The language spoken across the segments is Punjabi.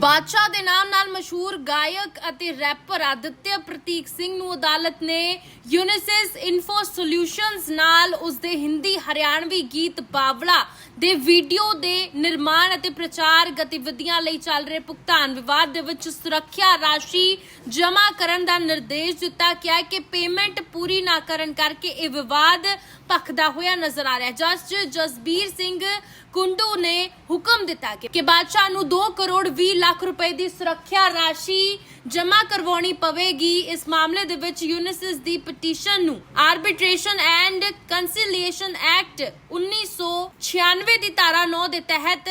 ਬਾਦਸ਼ਾਹ ਦੇ ਨਾਮ ਨਾਲ ਮਸ਼ਹੂਰ ਗਾਇਕ ਅਤੇ ਰੈਪਰ ਆਦਿਤਿਆ ਪ੍ਰਤੀਕ ਸਿੰਘ ਨੂੰ ਅਦਾਲਤ ਨੇ ਯੂਨਿਸਿਸ ਇਨਫੋ ਸੋਲਿਊਸ਼ਨਸ ਨਾਲ ਉਸ ਦੇ ਹਿੰਦੀ ਹਰਿਆਣਵੀ ਗੀਤ ਬਾਵਲਾ ਦੇ ਵੀਡੀਓ ਦੇ ਨਿਰਮਾਣ ਅਤੇ ਪ੍ਰਚਾਰ ਗਤੀਵਿਧੀਆਂ ਲਈ ਚੱਲ ਰਹੇ ਭੁਗਤਾਨ ਵਿਵਾਦ ਦੇ ਵਿੱਚ ਸੁਰੱਖਿਆ ਰਾਸ਼ੀ ਜਮ੍ਹਾਂ ਕਰਨ ਦਾ ਨਿਰਦੇਸ਼ ਦਿੱਤਾ ਗਿਆ ਕਿ ਪੇਮੈਂਟ ਪੂਰੀ ਨਾ ਕਰਨ ਕਰਕੇ ਇਹ ਵਿਵਾਦ ਭਖਦਾ ਹੋਇਆ ਨਜ਼ਰ ਆ ਰਿਹਾ ਹੈ। ਜੱਜ ਜਸਬੀਰ ਸਿੰਘ ਕੁੰਡੂ ਨੇ ਹੁਕਮ ਦਿੱਤਾ ਕਿ- ਬਾਦਸ਼ਾਹ ਨੂੰ 2 ਕਰੋੜ 20 ਲੱਖ ਰੁਪਏ ਦੀ ਸੁਰੱਖਿਆ ਰਾਸ਼ੀ ਜਮ੍ਹਾਂ ਕਰਵਾਉਣੀ ਪਵੇਗੀ। ਇਸ ਮਾਮਲੇ ਦੇ ਵਿੱਚ ਯੂਨਿਸਿਸ ਦੀ ਪਟੀਸ਼ਨ ਨੂੰ ਆਰਬਿਟ੍ਰੇਸ਼ਨ ਐਂਡ ਕੰਸੀਲੀਏਸ਼ਨ ਐਕਟ 1996 ਦੀ ਧਾਰਾ 9 ਦੇ ਤਹਿਤ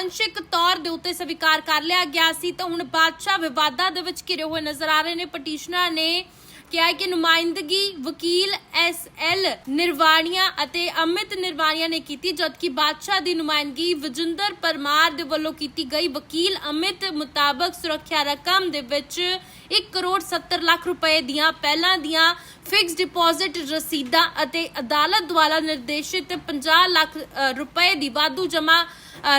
ਅੰਸ਼ਿਕ ਤੌਰ ਦੇ ਉੱਤੇ ਸਵੀਕਾਰ ਕਰ ਲਿਆ ਗਿਆ ਸੀ। ਤਾਂ ਹੁਣ ਬਾਦਸ਼ਾਹ ਵਿਵਾਦਾਂ ਦੇ ਵਿੱਚ ਘਿਰੇ ਹੋਏ ਨਜ਼ਰ ਆ ਰਹੇ ਨੇ। ਪਟੀਸ਼ਨਰ ਨੇ ਕਿਹਾ ਕਿ ਨੁਮਾਇੰਦਗੀ ਵਕੀਲ ਐਸ ਐਲ ਨਿਰਵਾਣੀਆਂ ਅਤੇ ਅਮਿਤ ਨਿਰਵਾਣੀਆਂ ਨੇ ਕੀਤੀ, ਜਦਕਿ ਬਾਦਸ਼ਾਹ ਦੀ ਨੁਮਾਇੰਦਗੀ ਵਜਿੰਦਰ ਪਰਮਾਰ ਦੇ ਵੱਲੋਂ ਕੀਤੀ ਗਈ। ਵਕੀਲ ਅਮਿਤ ਮੁਤਾਬਕ ਸੁਰੱਖਿਆ ਰਕਮ ਦੇ ਵਿੱਚ 1 ਕਰੋੜ 70 ਲੱਖ ਰੁਪਏ ਦੀਆਂ ਪਹਿਲਾਂ ਦੀਆਂ ਫਿਕਸ ਡਿਪੋਜਿਟ ਰਸੀਦਾਂ ਅਤੇ ਅਦਾਲਤ ਦੁਆਰਾ ਨਿਰਦੇਸ਼ਿਤ 50 ਲੱਖ ਰੁਪਏ ਦੀ ਵਾਧੂ ਜਮ੍ਹਾਂ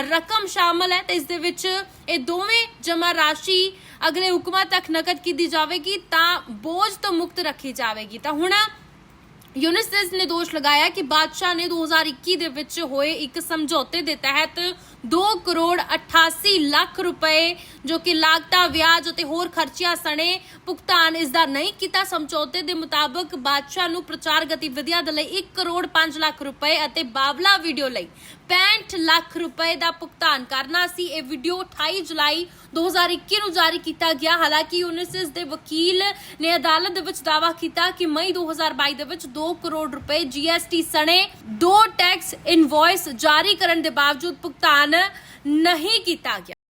ਰਕਮ ਸ਼ਾਮਲ ਹੈ। ਤੇ ਇਸ ਦੇ ਵਿੱਚ ਇਹ ਦੋਵੇਂ ਜਮ੍ਹਾਂ ਰਾਸ਼ੀ ਅਗਲੇ ਹੁਕਮਾਂ ਤੱਕ ਨਕਦ ਕੀਤੀ ਜਾਵੇਗੀ, ਤਾਂ ਬੋਝ ਤੋਂ ਮੁਕਤ ਰੱਖੀ ਜਾਵੇਗੀ। ਤਾਂ ਹੁਣ ਯੂਨਿਸਿਸ ਨੇ ਦੋਸ਼ ਲਗਾਇਆ ਕਿ ਬਾਦਸ਼ਾਹ ਨੇ 2021 ਦੇ ਵਿੱਚ ਹੋਏ ਇੱਕ ਸਮਝੌਤੇ ਦੇ ਤਹਿਤ 2 ਕਰੋੜ 88 ਲੱਖ ਰੁਪਏ ਜੋ ਕਿ ਲਾਗਤਾਂ ਵਿਆਜ ਅਤੇ ਹੋਰ ਖਰਚਿਆਂ ਸਣੇ ਭੁਗਤਾਨ ਇਸ ਦਾ ਨਹੀਂ ਕੀਤਾ। ਸਮਝੌਤੇ ਦੇ ਮੁਤਾਬਕ ਬਾਦਸ਼ਾਹ ਨੂੰ ਪ੍ਰਚਾਰ ਗਤੀਵਿਧੀਆਂ ਦੇ ਲਈ 1 ਕਰੋੜ 5 ਲੱਖ ਰੁਪਏ ਅਤੇ ਬਾਵਲਾ ਵੀਡੀਓ ਲਈ 65 ਲੱਖ ਰੁਪਏ ਦਾ ਭੁਗਤਾਨ ਕਰਨਾ ਸੀ। ਇਹ ਵੀਡੀਓ 28 ਜੁਲਾਈ 2021 ਨੂੰ ਜਾਰੀ ਕੀਤਾ ਗਿਆ। ਹਾਲਾਂਕਿ ਯੂਨਿਸਿਸ ਦੇ ਵਕੀਲ ਨੇ ਅਦਾਲਤ ਦੇ ਵਿੱਚ ਦਾਅਵਾ ਕੀਤਾ ਕਿ ਮਈ 2022 ਦੇ ਵਿੱਚ 2 ਕਰੋੜ ਰੁਪਏ ਜੀਐਸਟੀ ਸਣੇ। ਦੋ ਟੈਕਸ ਇਨਵੌਇਸ ਜਾਰੀ ਕਰਨ ਦੇ ਬਾਵਜੂਦ ਭੁਗਤਾਨ ਨਹੀਂ ਕੀਤਾ ਗਿਆ।